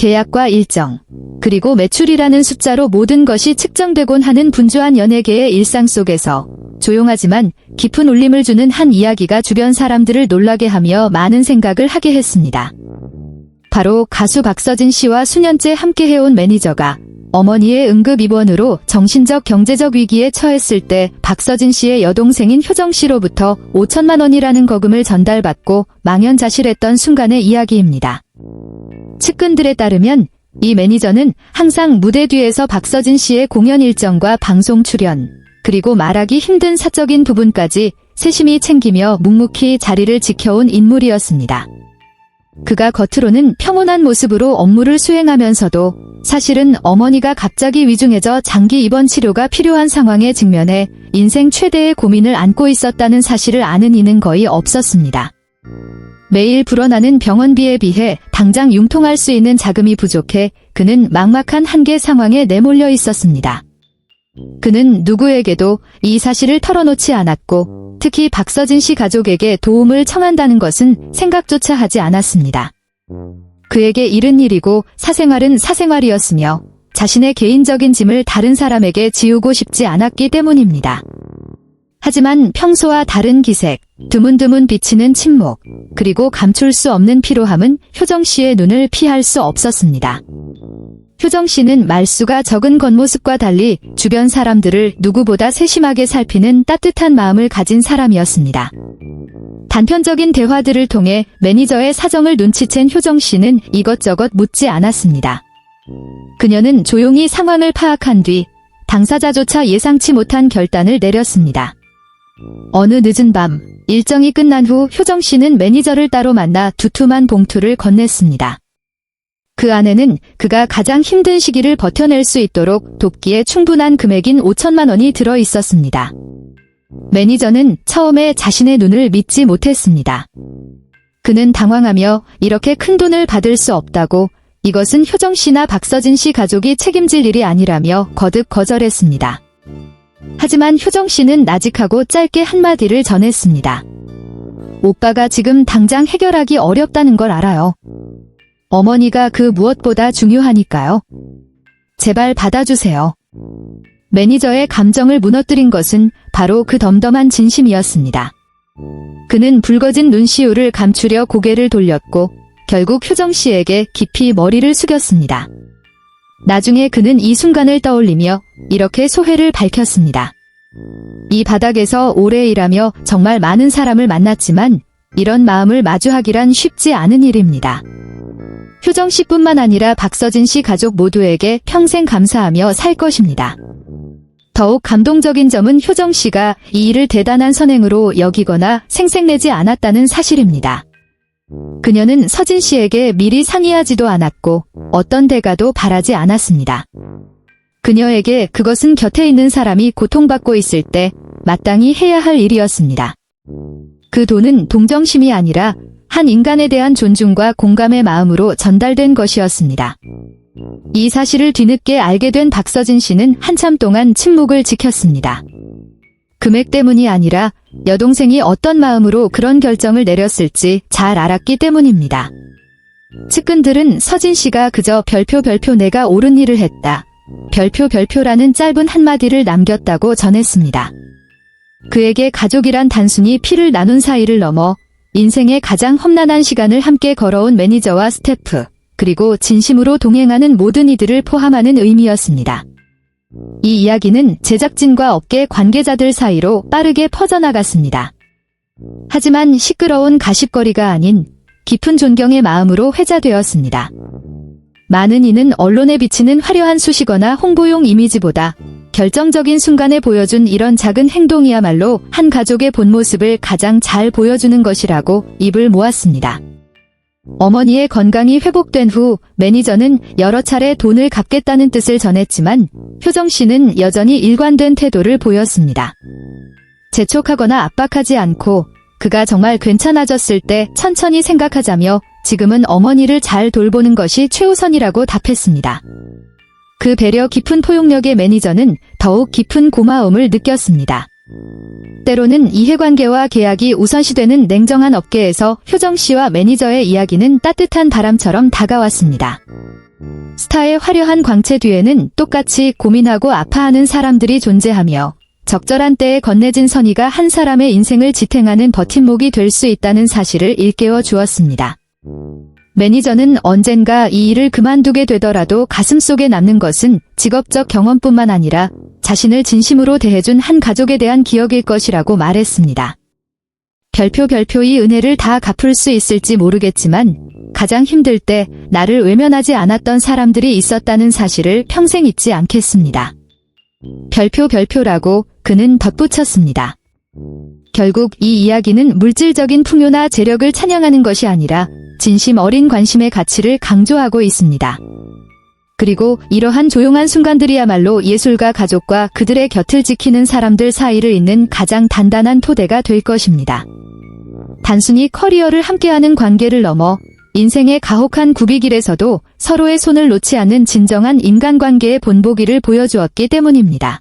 계약과 일정, 그리고 매출이라는 숫자로 모든 것이 측정되곤 하는 분주한 연예계의 일상 속에서 조용하지만 깊은 울림을 주는 한 이야기가 주변 사람들을 놀라게 하며 많은 생각을 하게 했습니다. 바로 가수 박서진 씨와 수년째 함께 해온 매니저가 어머니의 응급 입원으로 정신적 경제적 위기에 처했을 때 박서진 씨의 여동생인 효정 씨로부터 5천만 원이라는 거금을 전달받고 망연자실했던 순간의 이야기입니다. 측근들에 따르면 이 매니저는 항상 무대 뒤에서 박서진 씨의 공연 일정과 방송 출연, 그리고 말하기 힘든 사적인 부분까지 세심히 챙기며 묵묵히 자리를 지켜온 인물이었습니다. 그가 겉으로는 평온한 모습으로 업무를 수행하면서도 사실은 어머니가 갑자기 위중해져 장기 입원 치료가 필요한 상황에 직면해 인생 최대의 고민을 안고 있었다는 사실을 아는 이는 거의 없었습니다. 매일 불어나는 병원비에 비해 당장 융통할 수 있는 자금이 부족해 그는 막막한 한계 상황에 내몰려 있었습니다. 그는 누구에게도 이 사실을 털어놓지 않았고 특히 박서진 씨 가족에게 도움을 청한다는 것은 생각조차 하지 않았습니다. 그에게 일은 일이고 사생활은 사생활이었으며 자신의 개인적인 짐을 다른 사람에게 지우고 싶지 않았기 때문입니다. 하지만 평소와 다른 기색, 드문드문 비치는 침묵, 그리고 감출 수 없는 피로함은 효정 씨의 눈을 피할 수 없었습니다. 효정 씨는 말수가 적은 겉모습과 달리 주변 사람들을 누구보다 세심하게 살피는 따뜻한 마음을 가진 사람이었습니다. 단편적인 대화들을 통해 매니저의 사정을 눈치챈 효정 씨는 이것저것 묻지 않았습니다. 그녀는 조용히 상황을 파악한 뒤 당사자조차 예상치 못한 결단을 내렸습니다. 어느 늦은 밤, 일정이 끝난 후 효정 씨는 매니저를 따로 만나 두툼한 봉투를 건넸습니다. 그 안에는 그가 가장 힘든 시기를 버텨낼 수 있도록 돕기에 충분한 금액인 5천만 원이 들어 있었습니다. 매니저는 처음에 자신의 눈을 믿지 못했습니다. 그는 당황하며 이렇게 큰 돈을 받을 수 없다고 이것은 효정 씨나 박서진 씨 가족이 책임질 일이 아니라며 거듭 거절했습니다. 하지만 효정 씨는 나직하고 짧게 한마디를 전했습니다. 오빠가 지금 당장 해결하기 어렵다는 걸 알아요. 어머니가 그 무엇보다 중요하니까요. 제발 받아주세요. 매니저의 감정을 무너뜨린 것은 바로 그 덤덤한 진심이었습니다. 그는 붉어진 눈시울을 감추려 고개를 돌렸고 결국 효정 씨에게 깊이 머리를 숙였습니다. 나중에 그는 이 순간을 떠올리며 이렇게 소회를 밝혔습니다. 이 바닥에서 오래 일하며 정말 많은 사람을 만났지만 이런 마음을 마주하기란 쉽지 않은 일입니다. 효정 씨뿐만 아니라 박서진 씨 가족 모두에게 평생 감사하며 살 것입니다. 더욱 감동적인 점은 효정 씨가 이 일을 대단한 선행으로 여기거나 생색내지 않았다는 사실입니다. 그녀는 서진 씨에게 미리 상의하지도 않았고 어떤 대가도 바라지 않았습니다. 그녀에게 그것은 곁에 있는 사람이 고통받고 있을 때 마땅히 해야 할 일이었습니다. 그 돈은 동정심이 아니라 한 인간에 대한 존중과 공감의 마음으로 전달된 것이었습니다. 이 사실을 뒤늦게 알게 된 박서진 씨는 한참 동안 침묵을 지켰습니다. 금액 때문이 아니라 여동생이 어떤 마음으로 그런 결정을 내렸을지 잘 알았기 때문입니다. 측근들은 서진 씨가 그저 별표 별표 내가 옳은 일을 했다. 별표 별표라는 짧은 한마디를 남겼다고 전했습니다. 그에게 가족이란 단순히 피를 나눈 사이를 넘어 인생의 가장 험난한 시간을 함께 걸어온 매니저와 스태프, 그리고 진심으로 동행하는 모든 이들을 포함하는 의미였습니다. 이 이야기는 제작진과 업계 관계자들 사이로 빠르게 퍼져나갔습니다. 하지만 시끄러운 가십거리가 아닌 깊은 존경의 마음으로 회자되었습니다. 많은 이는 언론에 비치는 화려한 수식어나 홍보용 이미지보다 결정적인 순간에 보여준 이런 작은 행동이야말로 한 가족의 본 모습을 가장 잘 보여주는 것이라고 입을 모았습니다. 어머니의 건강이 회복된 후 매니저는 여러 차례 돈을 갚겠다는 뜻을 전했지만 효정 씨는 여전히 일관된 태도를 보였습니다. 재촉하거나 압박하지 않고 그가 정말 괜찮아졌을 때 천천히 생각하자며 지금은 어머니를 잘 돌보는 것이 최우선이라고 답했습니다. 그 배려 깊은 포용력의 매니저는 더욱 깊은 고마움을 느꼈습니다. 때로는 이해관계와 계약이 우선시되는 냉정한 업계에서 효정 씨와 매니저의 이야기는 따뜻한 바람처럼 다가왔습니다. 스타의 화려한 광채 뒤에는 똑같이 고민하고 아파하는 사람들이 존재하며 적절한 때에 건네진 선의가 한 사람의 인생을 지탱하는 버팀목이 될 수 있다는 사실을 일깨워 주었습니다. 매니저는 언젠가 이 일을 그만두게 되더라도 가슴속에 남는 것은 직업적 경험뿐만 아니라 자신을 진심으로 대해준 한 가족에 대한 기억일 것이라고 말했습니다. 별표 별표 이 은혜를 다 갚을 수 있을지 모르겠지만 가장 힘들 때 나를 외면하지 않았던 사람들이 있었다는 사실을 평생 잊지 않겠습니다. 별표 별표라고 그는 덧붙였습니다. 결국 이 이야기는 물질적인 풍요나 재력을 찬양하는 것이 아니라 진심 어린 관심의 가치를 강조하고 있습니다. 그리고 이러한 조용한 순간들이야말로 예술가 가족과 그들의 곁을 지키는 사람들 사이를 잇는 가장 단단한 토대가 될 것입니다. 단순히 커리어를 함께하는 관계를 넘어 인생의 가혹한 구비길에서도 서로의 손을 놓지 않는 진정한 인간관계의 본보기를 보여주었기 때문입니다.